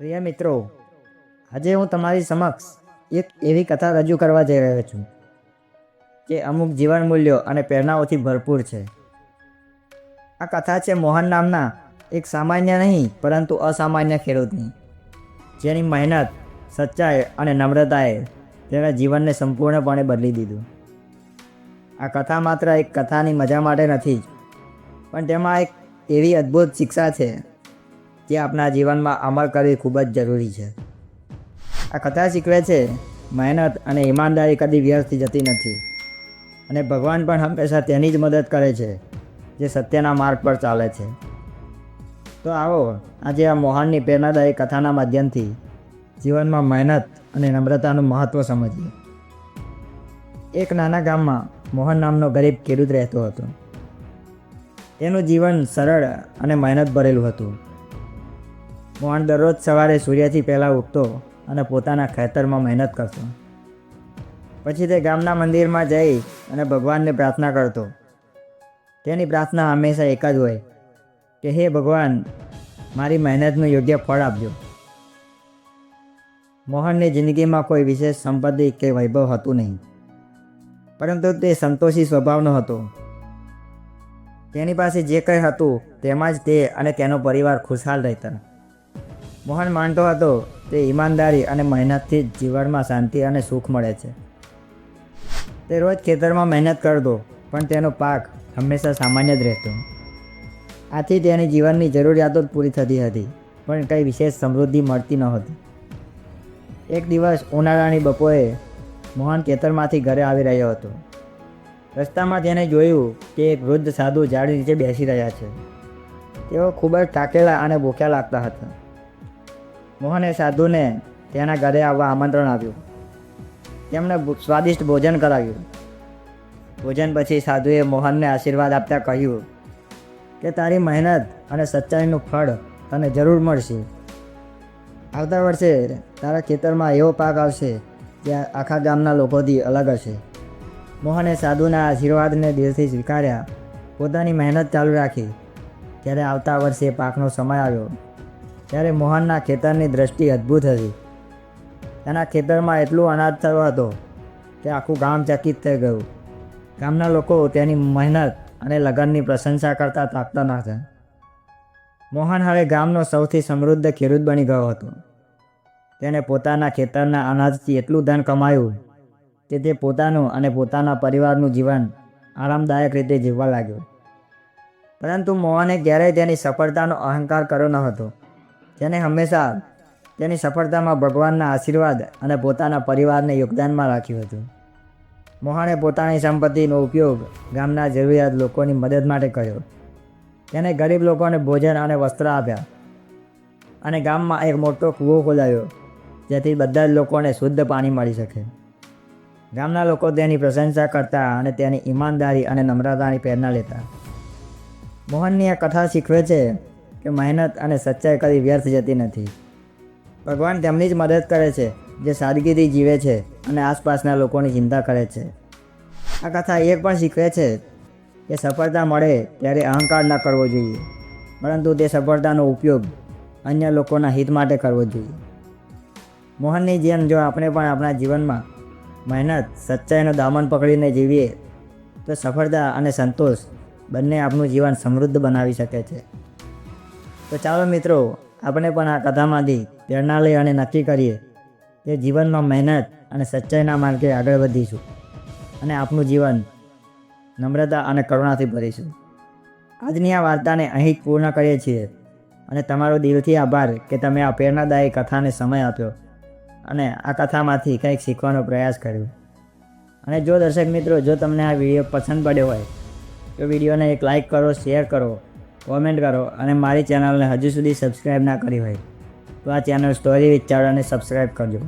પ્રિય મિત્રો, આજે હું તમારી સમક્ષ એક એવી કથા રજૂ કરવા જઈ રહ્યો છું જે અમુક જીવન મૂલ્યો અને પ્રેરણાઓથી ભરપૂર છે. આ કથા છે મોહન નામના એક સામાન્ય નહીં, પરંતુ અસામાન્ય ખેડૂતની. જેની મહેનત, સચ્ચાઈ અને નમ્રતાએ તેના જીવનને સંપૂર્ણપણે બદલી દીધું. આ કથા માત્ર એક કથાની મજા માટે નથી પણ તેમાં એક એવી અદ્ભુત શિક્ષા છે જે આપણા જીવનમાં અમલ કરવી ખૂબ જ જરૂરી છે. આ કથા શીખવે છે, મહેનત અને ઈમાનદારી કદી વ્યર્થ જતી નથી. અને ભગવાન પણ હંમેશા તેની જ મદદ કરે છે, જે સત્યના માર્ગ પર ચાલે છે. તો આવો, આજે આ મોહનની પ્રેરણાદાયી કથાના માધ્યમથી જીવનમાં મહેનત અને નમ્રતાનું મહત્ત્વ સમજીએ. એક નાના ગામમાં મોહન નામનો ગરીબ ખેડૂત રહેતો હતો. તેનું જીવન સરળ અને મહેનત ભરેલું હતું. મોહન દરરોજ સવારે સૂર્યથી પહેલાં ઉઠતો અને પોતાના ખેતરમાં મહેનત કરતો. પછી તે ગામના મંદિરમાં જઈ અને ભગવાનને પ્રાર્થના કરતો. તેની પ્રાર્થના હંમેશા એક જ હોય કે, હે ભગવાન, મારી મહેનતનું યોગ્ય ફળ આપજો. મોહનની જિંદગીમાં કોઈ વિશેષ સંપત્તિ કે વૈભવ હતું નહીં. પરંતુ તે સંતોષી સ્વભાવનો હતો. તેની પાસે જે કંઈ હતું તેમાં જ તે અને તેનો પરિવાર ખુશહાલ રહેતા. મોહન માનતો હતો તે ઈમાનદારી અને મહેનતથી જ જીવનમાં શાંતિ અને સુખ મળે છે. તે રોજ ખેતરમાં મહેનત કરતો, પણ તેનો પાક હંમેશા સામાન્ય જ રહેતો. આથી તેની જીવનની જરૂરિયાતો જ પૂરી થતી હતી, પણ કંઈ વિશેષ સમૃદ્ધિ મળતી નહોતી. એક દિવસ ઉનાળાની બપોરે મોહન ખેતરમાંથી ઘરે આવી રહ્યો હતો. રસ્તામાં તેને જોયું કે એક વૃદ્ધ સાધુ ઝાડ નીચે બેસી રહ્યા છે. તેઓ ખૂબ જ થાકેલા અને ભૂખ્યા લાગતા હતા. મોહને સાધુને તેના ઘરે આવવા આમંત્રણ આપ્યું. તેમણે સ્વાદિષ્ટ ભોજન કરાવ્યું. ભોજન પછી સાધુએ મોહનને આશીર્વાદ આપતા કહ્યું કે, તારી મહેનત અને સચ્ચાઈનું ફળ તને જરૂર મળશે. આવતા વર્ષે તારા ખેતરમાં એવો પાક આવશે જે આખા ગામના લોકોથી અલગ હશે. મોહને સાધુના આશીર્વાદને દિલથી સ્વીકાર્યા. પોતાની મહેનત ચાલુ રાખી. ત્યારે આવતા વર્ષે પાકનો સમય આવ્યો. ત્યારે મોહનના ખેતરની દ્રષ્ટિ અદ્ભુત હતી. તેના ખેતરમાં એટલું અનાજ થયો હતો કે આખું ગામ ચકિત થઈ ગયું. ગામના લોકો તેની મહેનત અને લગનની પ્રશંસા કરતા તાકતા ન હતા મોહન હવે ગામનો સૌથી સમૃદ્ધ ખેડૂત બની ગયો હતો. તેણે પોતાના ખેતરના અનાજથી એટલું ધન કમાયું કે તે પોતાનું અને પોતાના પરિવારનું જીવન આરામદાયક રીતે જીવવા લાગ્યો. પરંતુ મોહને ક્યારેય તેની સફળતાનો અહંકાર કર્યો ન હતો. તેને હંમેશા તેની સફળતામાં ભગવાનના આશીર્વાદ અને પોતાના પરિવારને યોગદાનમાં રાખ્યું હતું. મોહણે પોતાની સંપત્તિનો ઉપયોગ ગામના જરૂરિયાત લોકોની મદદ માટે કર્યો. તેને ગરીબ લોકોને ભોજન અને વસ્ત્ર આપ્યા અને ગામમાં એક મોટો કૂવો ખોલાયો, જેથી બધા જ લોકોને શુદ્ધ પાણી મળી શકે. ગામના લોકો તેની પ્રશંસા કરતા અને તેની ઈમાનદારી અને નમ્રતાની પ્રેરણા લેતા. મોહનની આ કથા શીખવે છે કે મહેનત અને સચ્ચાઈ કદી વ્યર્થ જતી નથી. ભગવાન તેમની જ મદદ કરે છે, જે સાદગીથી જીવે છે અને આસપાસના લોકોની ચિંતા કરે છે. આ કથા એ પણ શીખવે છે કે સફળતા મળે ત્યારે અહંકાર ન કરવો જોઈએ, પરંતુ તે સફળતાનો ઉપયોગ અન્ય લોકોના હિત માટે કરવો જોઈએ. મોહનની જેમ જો આપણે પણ આપણા જીવનમાં મહેનત, સચ્ચાઈનો દામન પકડીને જીવીએ, તો સફળતા અને સંતોષ બંને આપણું જીવન સમૃદ્ધ બનાવી શકે છે. તો ચાલો મિત્રો, આપણે પણ આ કથામાંથી પ્રેરણા લઈ અને નક્કી કરીએ કે જીવનમાં મહેનત અને સચ્ચાઈના માર્ગે આગળ વધીશું અને આપણું જીવન નમ્રતા અને કરુણાથી ભરીશું. આજની આ વાર્તાને અહીં પૂર્ણ કરીએ છીએ અને તમારો દિલથી આભાર કે તમે આ પ્રેરણાદાયી કથાને સમય આપ્યો અને આ કથામાંથી કંઈક શીખવાનો પ્રયાસ કર્યો. અને જો દર્શક મિત્રો, જો તમને આ વીડિયો પસંદ પડ્યો હોય, તો વિડીયોને એક લાઇક કરો, શેર કરો કોમેન્ટ કરો અને મારી ચેનલને હજુ સુધી સબસ્ક્રાઈબ ના કરી હોય તો આ ચેનલ સ્ટોરી વિચારોને સબસ્ક્રાઈબ કરજો.